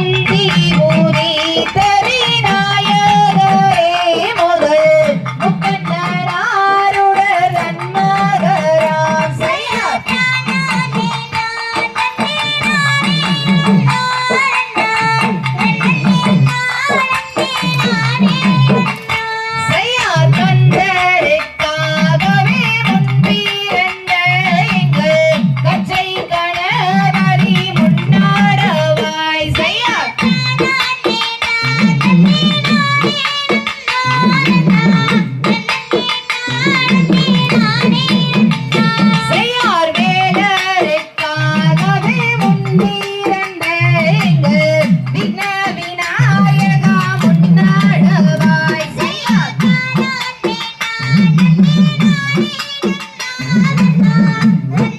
தந்தி ஊரி தரி Thank you.